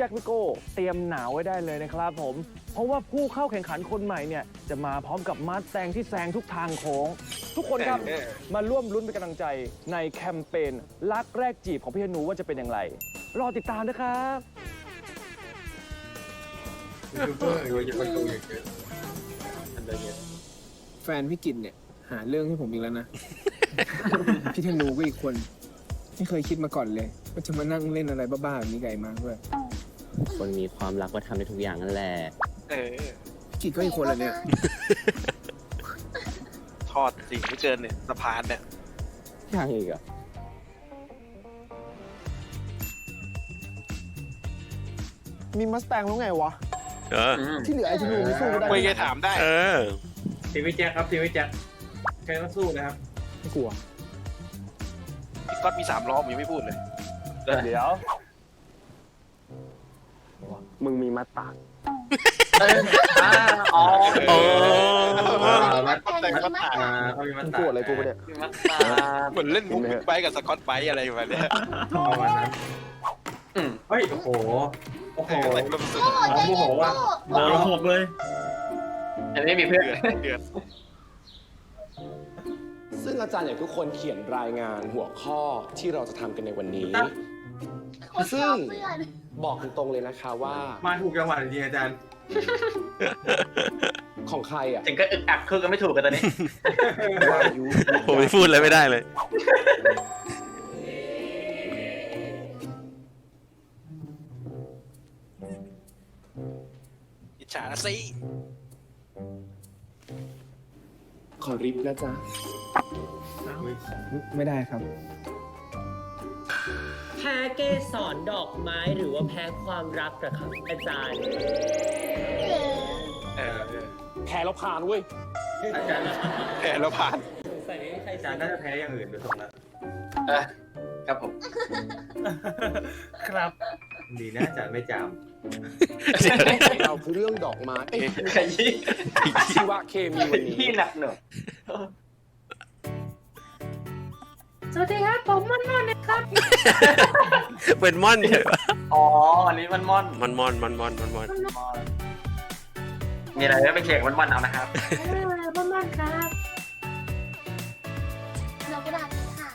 จ็คพิโก้เตรียมหนาวไว้ได้เลยนะครับผม เพราะว่าผู้เข้าแข่งขันคนใหม่เนี่ย จะมาพร้อมกับมาสแตงที่แซงทุกทางโค้ง ทุกคนครับ มาร่วมลุ้นเป็นกำลังใจในแคมเปญรักแรกจีบของพี่ธนูว่าจะเป็นอย่างไร รอติดตามนะครับยูทูบเบอร์อยู่จะประตูอย่างเงี้ยอันเดียวแฟนพี่กิตเนี่ย หาเรื่องให้ผมอีกแล้วนะ พี่ธนูก็อีกคน ไม่เคยคิดมาก่อนเลยว่าจะมานั่งเล่นอะไรบ้าๆแบบนี้ไก่มากด้วย คนมีความรักก็ทำได้ทุกอย่างนั่นแหละ เออพี่กิตก็อีกคนเลยเนี่ยทอดสิ่งไม่เกินเนี่ยสะพานเนี่ยยังอีกเหรอะมีมัสแตงแล้วไงวะ เออ ที่เหลือไอ้ธนูไม่สู้ก็ได้ไม่เคยถามได้ เออ ทีวิแจ็คครับทีวิแจ็คใครต้องสู้นะครับ ไม่กลัว พี่ก๊อตมีสามล้อผมยังไม่พูดเลย เดี๋ยว มึงมีมาตากอ๋อโอ้มัดแต่งก็ตายอ่าเขามีมัดมึงตาโกรธอะไรกูปะเนี่ยมัตตาเหมือนเล่นมุกบิ๊กไบค์กับสกอตไบค์อะไรแบบเนี้ยประมาณนั้นอืมเฮ้ยโอ้โหโอ้โห เอออะไรก็รู้สึกโอ้โหว่ะ โดนหกเลยอันนี้มีเพื่อน เดือดเดือด ซึ่งอาจารย์อยากทุกคนเขียนรายงานหัวข้อที่เราจะทำกันในวันนี้ซึ่ง บอกตรงๆเลยนะคะว่ามาถูกจังหวะจริงๆอาจารย์ ของใครอะถึงก็อึกอักคือกันไม่ถูกกันตอนนี้ วายุผมไม่พูดอะไรไม่ได้เลย อิจฉาสิขอริบนะจ๊ะไม่ได้ครับ แพ้เกสรดอกไม้หรือว่าแพ้ความรักเหรอครับอาจารย์ เออเออแพ้แล้วผ่านเว้ย อาจารย์แพ้แล้วผ่านใส่ไม่มีใครอาจารย์น่าจะแพ้อย่างอื่นดูทรงแล้วครับผมครับ ดีนะอาจารย์ไม่จามของเราคือเรื่องดอกไม้เอ้ยขยี้ชีวะเคมีวันนี้ ที่หนักหน่อยส วัสดีครับผมมันมันนะครับ เป็นม่อนเฉยอ๋อ อันนี้มันม่อนมันม่อนมันม่อนมันม่อนมีอะไรก็ไปเช็คมันม่อนเอานะครับมันมันครับเรากระดาษค่ะ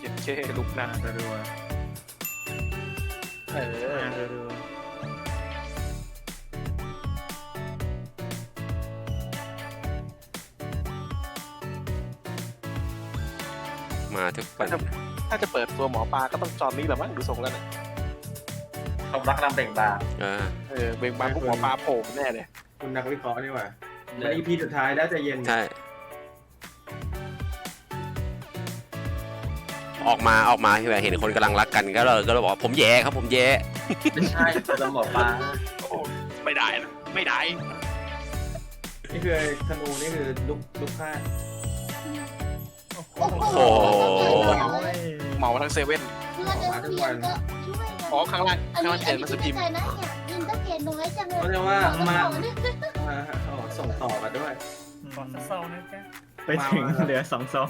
เจ็บเช่ลุกหน้ารัวเออรัว มาทุกวันถ้าจะเปิดตัวหมอปลาก็ต้องจอนนี้แหละมั้งดูทรงแล้วเนี่ยผมรักนำเบ่งบานเออเออเบ่งบานพวกหมอปลาโผล่แน่เลยคุณนักวิเคราะห์นี่หว่าใน EP สุดท้ายแล้วใจะเย็น ใช่ ออกมาออกมาคือแบบเห็นคนกำลังรักกันก็เลยก็เลยบอกว่าผมแย่ครับผมแย่ไม่ใช่เราหมอปลาโอ้โหไม่ได้นะไม่ได้ นี่คือธนูนี่คือลุกลุกพลาด โอ้โหเหมาทั้งเซเว่นเพื่อนในโรงเรียนก็ช่วยกันอ๋อข้างล่างอันข้างนี้ล่างอัเขียนนนี้มาสคือพิมพ์ใจนะเนี่ยยินตะเกียนน้อยจังเลยเขาเรียกว่าขอมาขอเนี่ยมาอ๋อส่งต่อมาด้วย ขอสักซองนะจ๊ะไปถึงเหลือสองซอง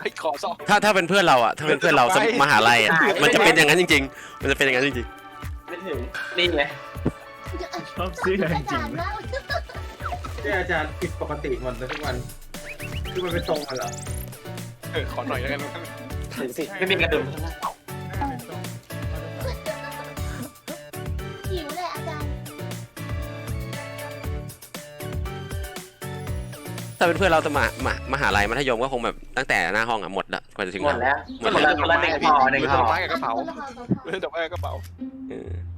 เฮ้ยขอซอง ถ้าถ้าเป็นเพื่อนเราอะถ้าเป็นเพื่อนเราสมมหาลัยอะมันจะเป็นอย่างนั้นจริง ๆ มันจะเป็นอย่างนั้นจริงไม่ถึง นี่ไงชอบซื้ออาจริจางรย์แล้วที่อาจารย์ผิดปกติหมดเลยทุกวัน คือมันเป็นตรงกันเหรอ เออขอหน่อยแล้วกันเห็นสิไม่มีกระดุมหิวเลยอาจารย์ถ้าเป็นเพื่อนเราสมามมหาลัยมัธยมก็คงแบบตั้งแต่หน้าห้องอะหมดละกว่าจะถึงหมดเราแล้วหมดแล้วคนละหนึ่งห่อหนึ่งดห่ออกไม้กับกระเป๋าเออดอกไม้กับกระเป๋า เอออื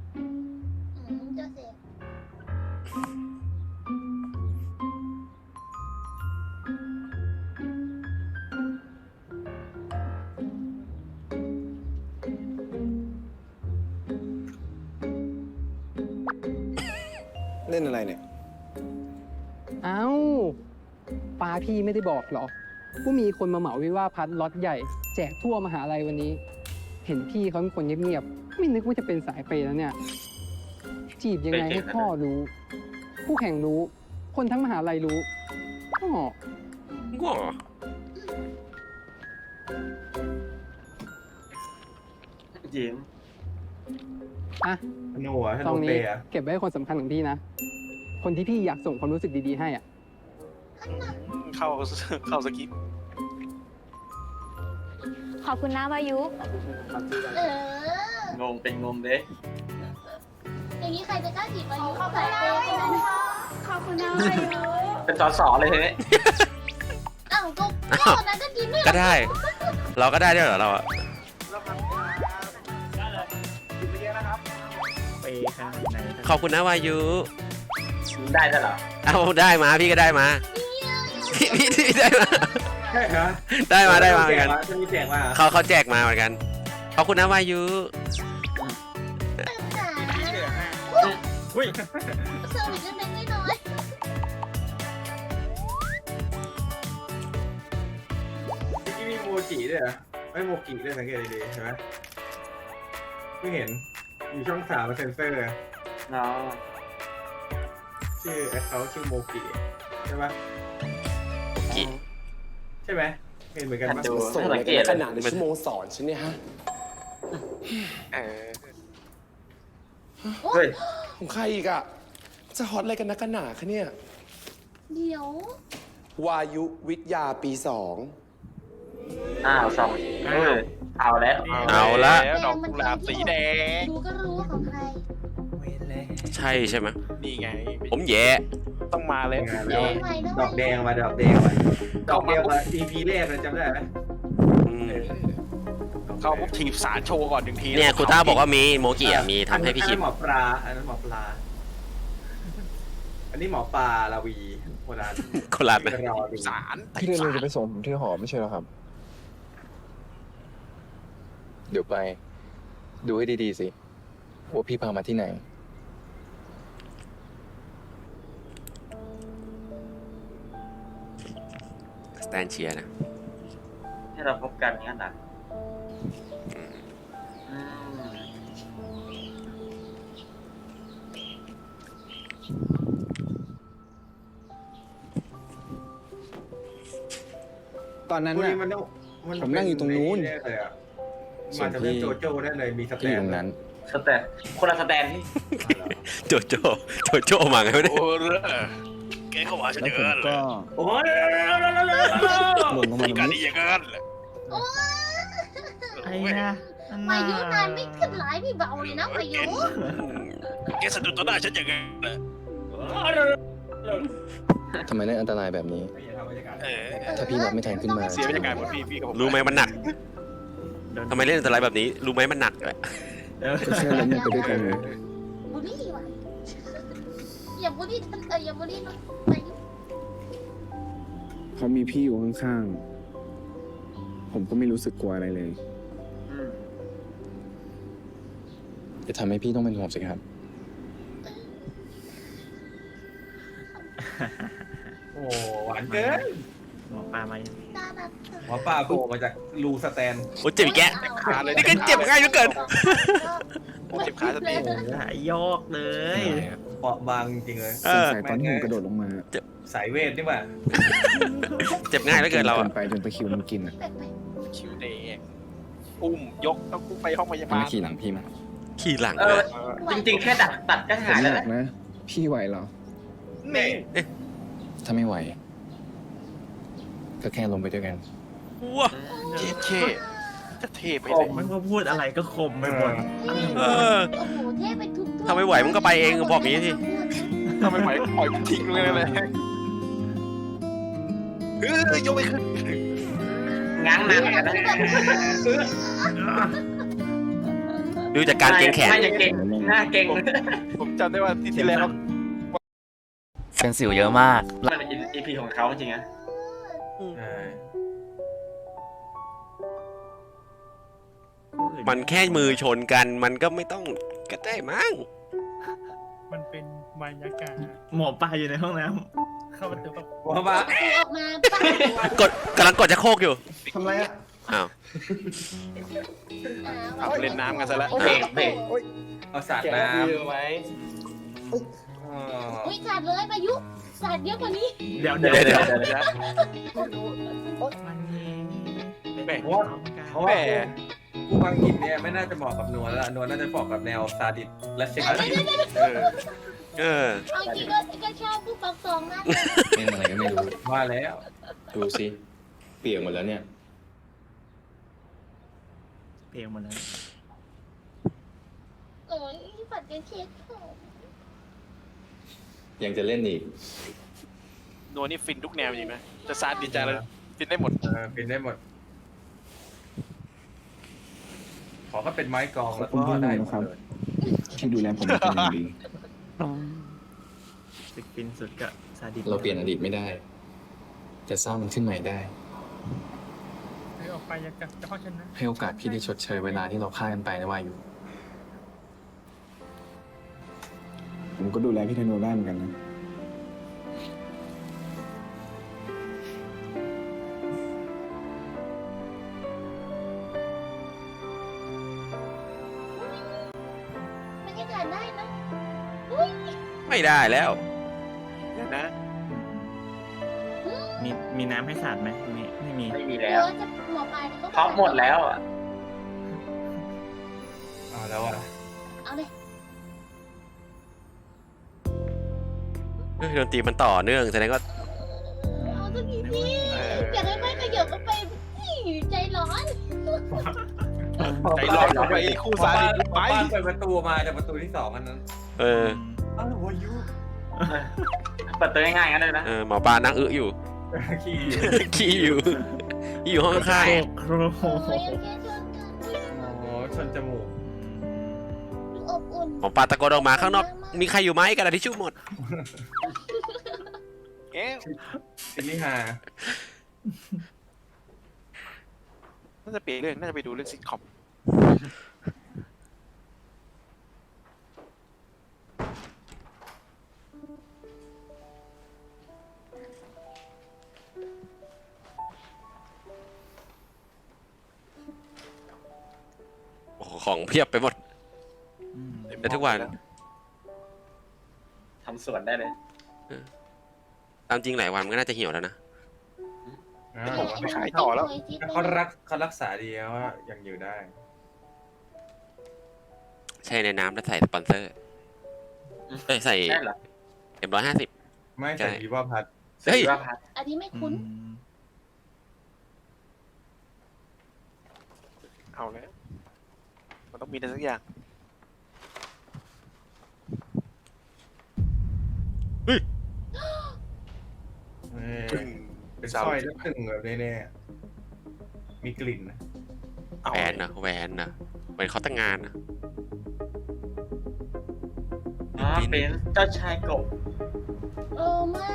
นอะไรเนี่ย เอ้าป้าพี่ไม่ได้บอกหรอว่ามีคนมาเหมาวิว่าพัดล็อตใหญ่ แจกทั่วมหาลัยวันนี้ เห็นพี่เขาเป็นคนเงียบๆไม่นึกว่าจะเป็นสายเปย์แล้วเนี่ย จีบยังไงให้พ่อรู้ ผู้แข่งรู้ คนทั้งมหาลัยรู้อ๋อว้ายิ้มอะ ธนูเหรอะธซนูองเปนี้ย์อะเก็บไว้ให้คนสำคัญของพี่นะ คนที่พี่อยากส่งความรู้สึกดีๆให้อะ เข้าเข้าสกิปต์ขอบคุณนะวายุ เอองงเป็นงงเด้อย่างนี้ใครจะกล้าจีบวายุขอบคุณนะวายุขอบคุณนะวายุเป็นจอสอเลยเฮ้ยอ้าวก็ตอนนั้นก็กินไม่ก็ได้ เราก็ได้ด้วยเหรอเราอะ ไปข้างในขอบคุณนะวายุได้ด้วยเหรอเอาได้มาพี่ก็ได้มาพี่พี่พี่ได้มาใช่เหรอได้มาได้มาเหมือนกันจะมีแจกมาเหรอเขาเขาแจกมาเหมือนกันขอบคุณนะวายุอุ้ยเซอร์วิสเล็กๆน้อยที่มีโมจิด้วยเหรอไม่โมกิด้วยสังเกตดีๆใช่ไหมไม่เห็น อยู่ช่องสามเซนเซอร์เนาะชื่อแอคเคาท์ชื่อโมกิใช่ปะกิ ใช่ไหมเห็นเหมือนกันปะดูส่งสัอะไรงเกกันตขนาดในชั่วโมงสอนฉันเนี่ยฮะเออเฮ้ยของใครอีกอะจะฮอตอะไรกันนักกันหนาคะเนี่ยๆเดี๋ยววายุวิทยาปีสองอ้าวสองเออ เอาแล้วเอาละแล้วดอกกุหลาบสีแดง ดูก็รู้ว่าของใครใช่ใช่ไหมนี่ไง ผมแย่ต้องมาแล้วงานแล้วใหม่นะดอกแดงมาดอกแดงมาดอกแดงมา EP แรกเลยจำได้ไหมอืมเข้าปุ๊บถีบสารโชว์ก่อนหนึ่งทีเนี่ยครูต้าบอกว่ามีโมกิอะมีทำให้พี่คิมอันนั้นหมอปลาอันนั้นหมอปลา อันนี้หมอปลาลาวีโบราณโคราชนะ รอดูสารพี่เรนจะไปส่งผมที่หอไม่ใช่หรอครับ เดี๋ยวไป ดูให้ดีๆสิ ว่าพี่พามาที่ไหน สแตนเชียร์นะให้เราพบกันงั้นนะอืมตอนนั้นพวกน่ะนี้มันต้องผมนั่งอยู่ตรงนู้นแน่เลยอะ ส่มาวนจะเป็นพี่โจโจ้แน่เลยมีสแตพี่นตรงนั้น สแตนคนละสแตนที่โจโจโจโจมาไงวะเนี่ยโอ้เรือแกเข้ามาฉันแล้วเยผมอะเลก็ยโอ้ยหล่นลงมาตรงการนี้ดีอย่างนั้นแหละโอ้ยไอ้นะวายุนานไม่ขึ้นหลายไม่เบาเลยนะวายุ แกสะดุดต่อหน้าฉันอย่างนั้นแหละทำไมเล่นอันตรายแบบนี้ เออถ้าพี่รับไม่ทันขึ้นมา เสียบรรยากาศหมดพี่พี่กับผมรู้ไหมมันหนัก ทำไมเล่นอันตรายแบบนี้ รู้ไหมมันหนักอะก็แค่ล้มลงไปด้วยกันเลยบูลลี่ว่ะอย่าบูลลี่ท่านเอออย่าบูลลี่น้องวายุเขามีพี่อยู่ข้างๆ ผมก็ไม่รู้สึกกลัวอะไรเลยอืมจะทำให้พี่ต้องเป็นห่วงสิครับ โอ้หวานเกิน หมอปลามาน่ารักหมอปลาโผล่มาจากรูสแตน โอ้เจ็บอีกแกะ ขาเลย นี่ก็เจ็บง่ายเหลือเกิน เจ็บขาสติหายยอกเลย เปราะบางจริงๆเลยเออสงสัยตอนที่ผมกระโดดลงมาสายเวทนี่หว่าเจ็บง่ายเหลือเกินเราอะไปจนตะคริวมันกินอะแปลกคิวเดย์อุ้มยกต้องไปห้องพยามาบาล ขี่หลังพี่มาขี่หลังเอเลอ ยจริงๆ แค่ดักตัดก็ผมหายหแล้วนันะกนะ พี่ไหวเหรอนี่ถ้าไม่ไหว ก็แค่ลงไปด้วยกัน ว้าเท่เทจะเทไปผเลมยมันก็พูดอะไรก็คมไปหมดเออๆโอ้โหเท่ไปทุกๆถ้าไม่ไหวมึงก็ไปเองบอกอย่างนี้สิถ้าไม่ไหวปล่อยมันทิ้งเลยเลยเฮ้ยยกไปขึ้นง้างนานเหมือนกันนะดูจากการเกรงแขน น่าจะเก่งหน้าเก่งผมจำได้ว่าที่ที่แล้วเป็นสิวเยอะมาก มันเป็นอีพีของเขาจริงๆนะ ใช่มันแค่มือชนกัน มันก็ไม่ต้องก็ได้มั้งมันเป็นบรรยากาศหมอปลาอยู่ในห้องน้ำเข้าประตูแบบหมอปลาตัวออกมาป้ากดกำลังกดจะโคกอยู่ทำไรอะ อ้าวเอาเล่นน้ำกันซะแล้วเบรกเบรก เอาสาดน้ำไว้อ๋ออุ้ยขาดเลยพายุ สาดเยอะกว่านี้เดี๋ยวเดี๋เดี๋ยยววเดี๋เดี๋ยยววเพราะว่าเพราะว่าแหมกูบางกินเนี่ยไม่น่าจะเหมาะกับนวลแล้วนวลน่าจะเหมาะกับแนวซาดิสและเซ็กซี่เออเออเอาจริงก็ก็ชอบผู้ปกครองมากเล่นอะไรก็ไม่รู้ ว่าแล้ว ดูสิ เปียกหมดแล้วเนี่ยเพลงมันนั้นโอ้ยฝันจะเช็ดผม ยังจะเล่นอีก โนนี่ฟินทุกแนวจริงไหมจะซาดดีใจเลยฟินได้หมด เออเป็นได้หมด ขอก็เป็นไม้กลองขอบแล้วคุณก็พี่หได้นูหมนะครับดเลยที่ดูแลผมเป็นอย่างดีสิฟินสุดกับซาดิสเราเปลี่ยนอดีตไม่ได้แต่สร้างมันขึ้นใหม่ได้ออกไปจะจะเข้าชนะให้โอกาสพี่ได้ชดเชยเวลาที่เราฆ่ากันไปนะวายุ ผมก็ดูแลพี่ธนูได้เหมือนกันนะ บรรยากาศได้นะอุ้ยไม่ได้แล้วเดี๋ยวนะ มีมีน้ำให้สาดไหมตรงนี้ไม่มี ไม่มีเดี๋แล้ยววจะหมอปลายก็พร้อมหมดแล้วอะ เฮ้ยดนตรีมันต่อเนื่องแสดงว่าเอาสักทีสิอยากให้ไม่ขยับก็ไปนี่ใจร้อนใจร้อนของไอ้คู่ซาดิสไปบ้านเปิดประตูมาจากประตูที่สองอันนั้นเอออ้าววายุเปิดตัวง่ายๆกันเลยนะเออหมอปลานั่งอึอยู่ขี่ขี้อยู่อยู่ห้องข้าง โอ้โหโอ้ยโอเค อบอุ่นๆหมอปลาตะโกนออกมาข้างนอก มีใครอยู่ไหมกระดาษทิชชู่หมด เอ๊ะซินิฮาน่าจะเปลี่ยนเรื่องน่าจะไปดูเรื่องซิทคอมโอ้โหของเพียบไปหมด แต่ทุกวัน ทำสวนได้เลย ตามจริงหลายวันมันก็น่าจะเหี่ยวแล้วนะ อ่าผมไม่ขายต่อแล้ว เขารักเขารักษาดีนะว่ายังอยู่ได้ ใช่ในน้ำแล้วใส่สปอนเซอร์ เอ้ยใส่ใช่เหรอเอ็มร้อยห้าสิบ ไม่ใช่ ใส่ดีว่าพัดเฮ้ย ว่าพัดอันนี้ไม่คุ้น เอาแล้ว มันต้องมีอะไรสักอย่าง เออเป็นสร้อยแล้วตึงแบบแน่ๆมีกลิ่นนะเอาแหวนนะแหวนนะแหวนเขาแต่งงานนะอ๋อเป็นเจ้าชายกบโอ้ไม่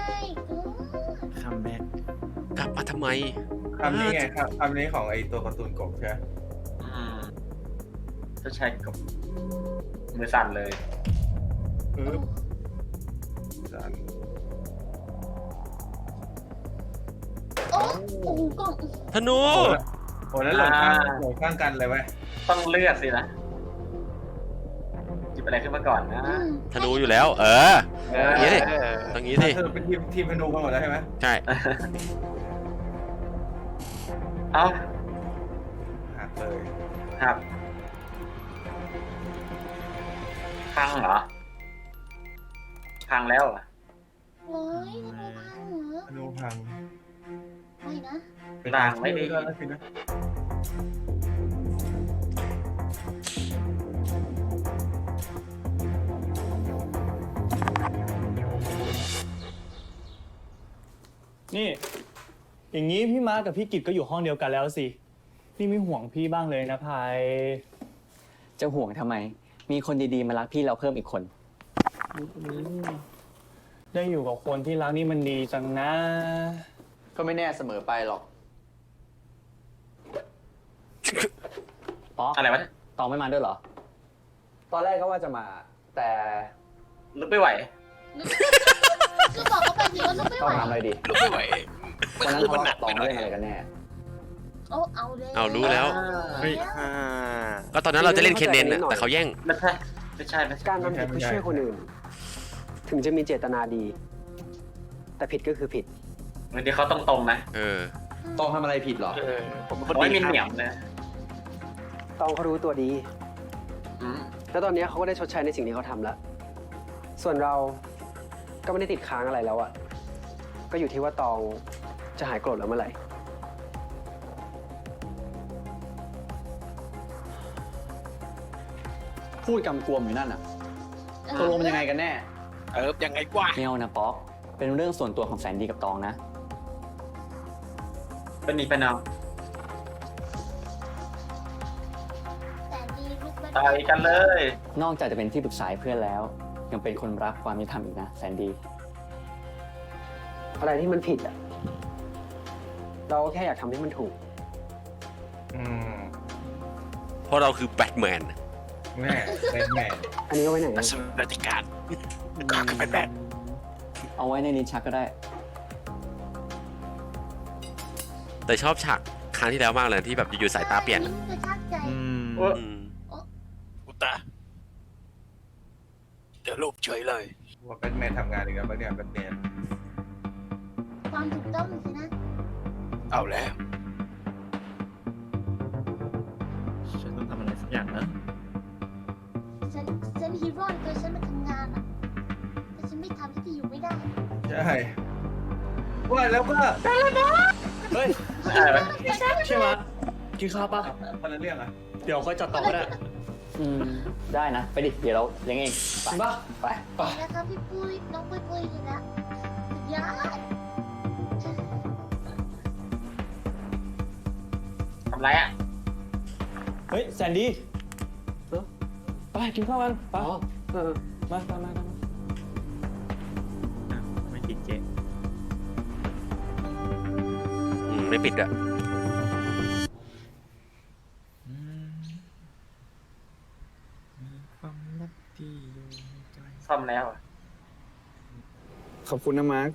ก็คัมแบ็กกลับมาทำไม คำนี้ไงครับคำนี้ของไอตัวการ์ตูนกบใช่ไหมอืมเจ้าชายกบมือสั่นเลยปึ๊บ สันโอ้โอ้โหกล่องธนู โอ้แล้วหลงข้างหลงข้างกันเลยเว้ยต้องเลือดสินะหยิบอะไรขึ้นมาก่อนนะอืมธนูอยู่แล้ว เออเอออย่างนี้ดิเออตรงนี้สิเธอเป็นทีมทีมพนูกันหมดแล้วใช่ไหมใช่เอ้าหักเลย ครับพังเหรอ พังแล้วเหรอโอ้ยทำไมพังเหรอพนูพังไม่นะด่างไม่ดีก็แล้วสินะนี่ อย่างนี้พี่มาร์คกับพี่กิจก็อยู่ห้องเดียวกันแล้วสิ นี่ไม่ห่วงพี่บ้างเลยนะพาย จะห่วงทำไม มีคนดีๆมารักพี่เราเพิ่มอีกคน ได้อยู่กับคนที่รักนี่มันดีจังนะ ก็ไม่แน่เสมอไปหรอกป๊อกอะไรวะเนี่ยตองไม่มาด้วยเหรอ ตอนแรกก็ว่าจะมา แต่ลุกไม่ไหวก็บอกเขาไปสิว่าลูกไม่ต้ไหองวทำอะไรดีลุกไม่ไหววันนั้นคือเขามันหนักตอไปงหน่อยเรื่องอะไรกันแน่โอ้เอาเลยเอารู้แล้ว เฮ้ยอ่าก็ตอนนั้นเราจะเล่นเคนเนนน่ะแต่เขาแย่งไม่ใช่ไม่ใช่ไม่ใช่การทำผิดเพื่อช่วยคนอื่น ถึงจะมีเจตนาดี แต่ผิดก็คือผิดบางทีเขาตรงๆนะเออ ต้องทำอะไรผิดเหรอ เออผมเป็นคนโอ้ยดีมีคเหนียรับมนะตองเขารู้ตัวดี อืมแล้วตอนนี้เขาก็ได้ชดใช้ในสิ่งที่เขาทำแล้ว ส่วนเราก็ไม่ได้ติดค้างอะไรแล้วอะก็อยู่ที่ว่าตองจะหายโกรธแล้วเมื่อไหร่ พูดกำกวมอยู่นั่นอะตกลงมันยังไงกันแน่ เออยังไงกว่าไม่เอานะป๊อก เป็นเรื่องส่วนตัวของแสนดีกับตองนะ เป็นนี่เป็นเอาแต่ดีลูกมันต่อยกันเลย นอกจากจะเป็นที่ปรึกษาให้เพื่อนแล้ว ยังเป็นคนรักความยุติธรรมอีกนะแสนดี อะไรที่มันผิดอะเราก็แค่อยากทำให้มันถูก อืมเพราะเราคือแบทแมนแม่แม่แม่อันนี้เอาไว้ไหนนัอะกสวัสดิการ ก็คือเป็นแบบเอาไว้ในลิ้นชักก็ได้ แต่ชอบฉากครั้งที่แล้วมากเลยที่แบบอยู่ๆสายตาเปลี่ยนยิ้มกระชากใจอืมอุตตะเดี๋ยวรูปเฉยเลย ว่าเป็นแมนทำงานอีกแล้วปะเนี่ยเป็นแมนความถูกต้องสินะเอาแล้ว ฉันต้องทำอะไรสักอย่างนะ ฉันฉันฮีโร่ในตัวฉันมาทำงานอะแต่ ฉันไม่ทำฉันจะอยู่ไม่ได้ใช่ว่าแล้วก็เฮ้ยใช่ไหมกินข้าวปะคนละเรื่องอะเดี๋ยวค่อยจัดต่อก็ได้อืมได้นะ ไปดิ เดี๋ยวเราเลี้ยงเองไปปะไปไปนะครับพี่ปุ้ยน้องปุ้ยปุ้ยเลยนะสุดยอดทำไรอะ เฮ้ยแซนดี้ไปกินข้าวกันไปเออมามามา อืมไม่ปิดอะซ่อมแล้ว ขอบคุณนะมาร์ค